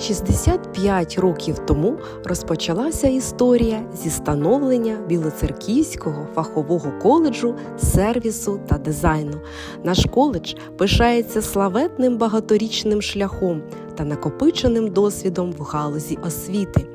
65 років тому розпочалася історія зі становлення Білоцерківського фахового коледжу сервісу та дизайну. Наш коледж пишається славетним багаторічним шляхом та накопиченим досвідом в галузі освіти.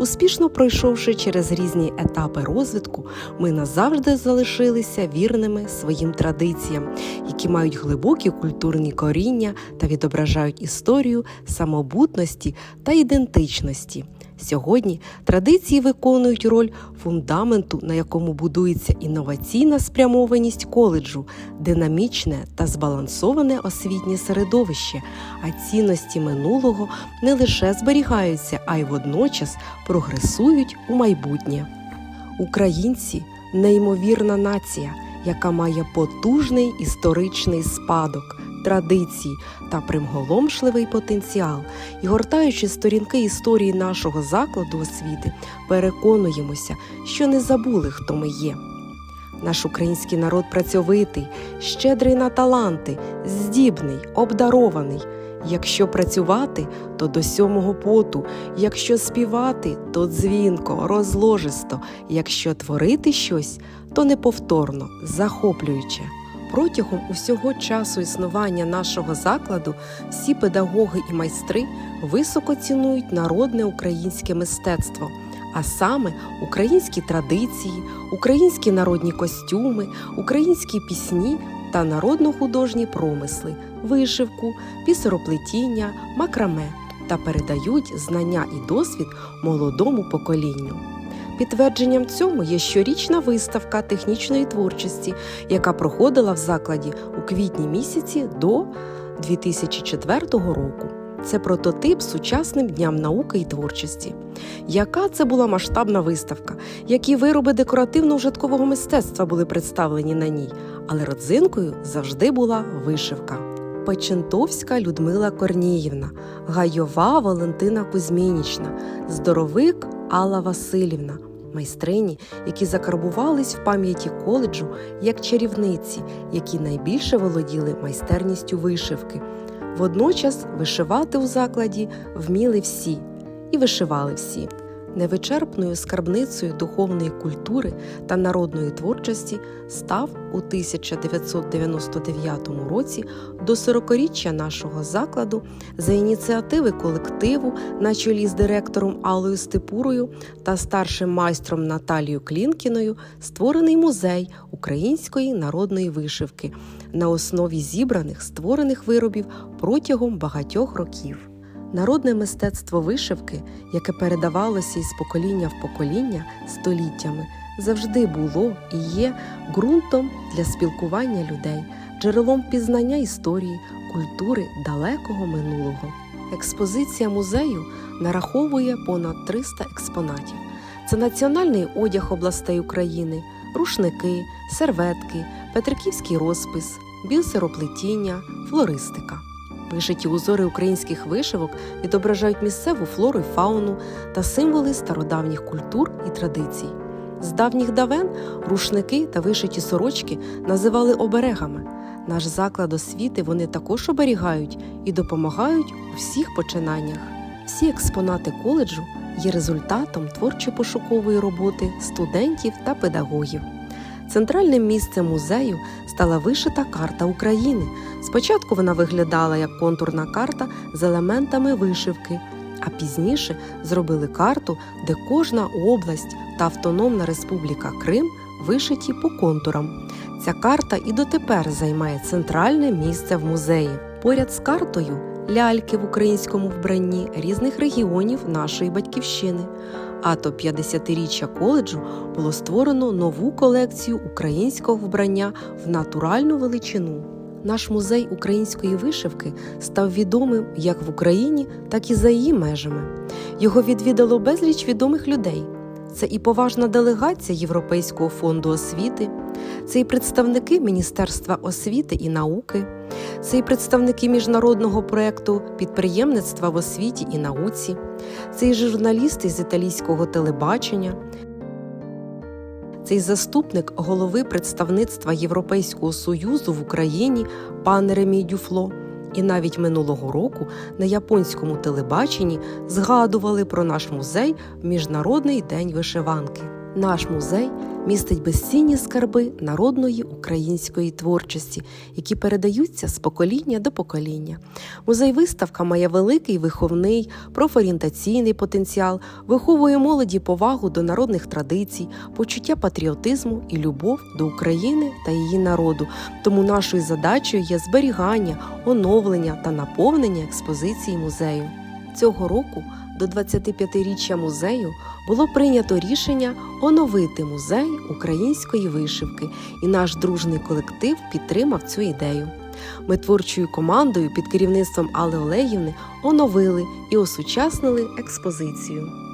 Успішно пройшовши через різні етапи розвитку, ми назавжди залишилися вірними своїм традиціям, які мають глибокі культурні коріння та відображають історію самобутності та ідентичності. Сьогодні традиції виконують роль фундаменту, на якому будується інноваційна спрямованість коледжу, динамічне та збалансоване освітнє середовище, а цінності минулого не лише зберігаються, а й водночас прогресують у майбутнє. Українці неймовірна нація, яка має потужний історичний спадок, традиції та примголомшливий потенціал. І гортаючи сторінки історії нашого закладу освіти, переконуємося, що не забули, хто ми є. Наш український народ працьовитий, щедрий на таланти, здібний, обдарований. Якщо працювати, то до сьомого поту, якщо співати, то дзвінко, розложисто, якщо творити щось, то неповторно, захоплююче. Протягом усього часу існування нашого закладу всі педагоги і майстри високо цінують народне українське мистецтво, а саме українські традиції, українські народні костюми, українські пісні та народно-художні промисли, вишивку, пісороплетіння, макраме та передають знання і досвід молодому поколінню. Підтвердженням цьому є щорічна виставка технічної творчості, яка проходила в закладі у квітні місяці до 2004 року. Це прототип сучасним дням науки і творчості. Яка це була масштабна виставка, які вироби декоративно-ужиткового мистецтва були представлені на ній, але родзинкою завжди була вишивка. Печентовська Людмила Корніївна, Гайова Валентина Кузьмінічна, здоровик Алла Васильівна, майстрині, які закарбувались в пам'яті коледжу як чарівниці, які найбільше володіли майстерністю вишивки. Водночас вишивати у закладі вміли всі і вишивали всі. Невичерпною скарбницею духовної культури та народної творчості став у 1999 році до 40-річчя нашого закладу за ініціативи колективу на чолі з директором Аллою Степурою та старшим майстром Наталією Клінкіною створений музей української народної вишивки на основі зібраних створених виробів протягом багатьох років. Народне мистецтво вишивки, яке передавалося із покоління в покоління століттями, завжди було і є ґрунтом для спілкування людей, джерелом пізнання історії, культури далекого минулого. Експозиція музею нараховує понад 300 експонатів. Це національний одяг областей України, рушники, серветки, петриківський розпис, бісероплетіння, флористика. Вишиті узори українських вишивок відображають місцеву флору й фауну та символи стародавніх культур і традицій. З давніх давен рушники та вишиті сорочки називали оберегами. Наш заклад освіти вони також оберігають і допомагають у всіх починаннях. Всі експонати коледжу є результатом творчо-пошукової роботи студентів та педагогів. Центральним місцем музею стала вишита карта України. Спочатку вона виглядала як контурна карта з елементами вишивки, а пізніше зробили карту, де кожна область та Автономна Республіка Крим вишиті по контурам. Ця карта і дотепер займає центральне місце в музеї. Поряд з картою ляльки в українському вбранні різних регіонів нашої батьківщини. А то 50-річчя коледжу було створено нову колекцію українського вбрання в натуральну величину. Наш музей української вишивки став відомим як в Україні, так і за її межами. Його відвідало безліч відомих людей. Це і поважна делегація Європейського фонду освіти, це і представники Міністерства освіти і науки, це і представники міжнародного проєкту підприємництва в освіті і науці, це і журналісти з італійського телебачення, це й заступник голови представництва Європейського союзу в Україні пан Ремій Дюфло, І навіть минулого року на японському телебаченні згадували про наш музей в Міжнародний день вишиванки. Наш музей містить безцінні скарби народної української творчості, які передаються з покоління до покоління. Музей-виставка має великий виховний, профорієнтаційний потенціал, виховує молоді повагу до народних традицій, почуття патріотизму і любов до України та її народу. Тому нашою задачею є зберігання, оновлення та наповнення експозиції музею. Цього року до 25-річчя музею було прийнято рішення оновити музей української вишивки, і наш дружний колектив підтримав цю ідею. Ми творчою командою під керівництвом Алли Олегівни оновили і осучаснили експозицію.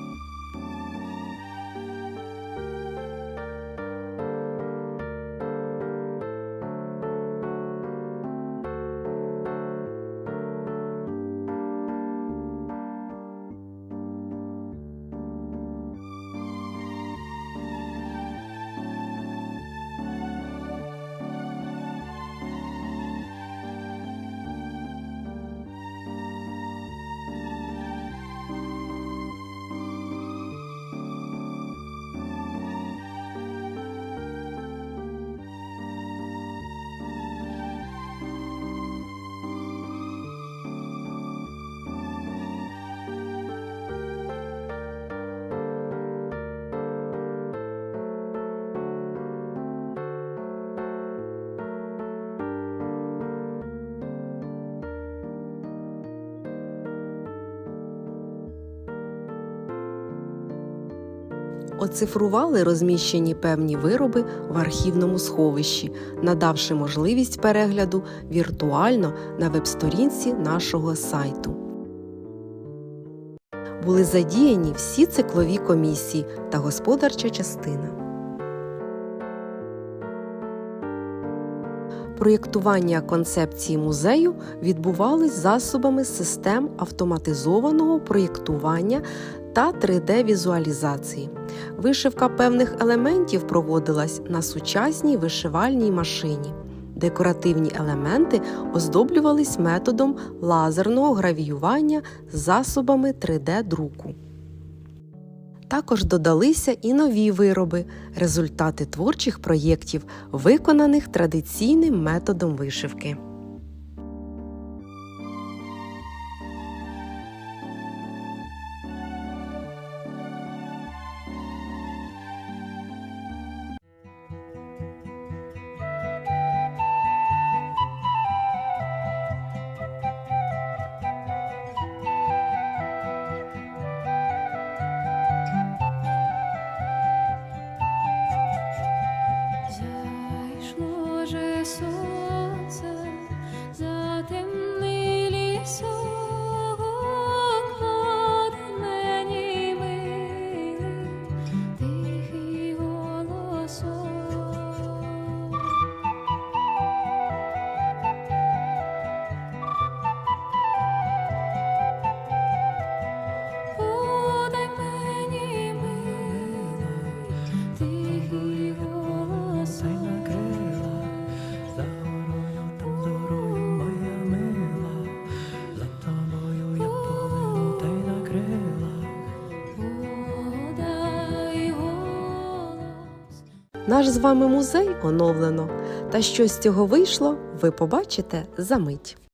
Оцифрували розміщені певні вироби в архівному сховищі, надавши можливість перегляду віртуально на веб-сторінці нашого сайту. Були задіяні всі циклові комісії та господарча частина. Проєктування концепції музею відбувалось засобами систем автоматизованого проєктування та 3D-візуалізації. Вишивка певних елементів проводилась на сучасній вишивальній машині. Декоративні елементи оздоблювались методом лазерного гравіювання з засобами 3D-друку. Також додалися і нові вироби, результати творчих проєктів, виконаних традиційним методом вишивки. So. Наш з вами музей оновлено. Та що з цього вийшло, ви побачите за мить.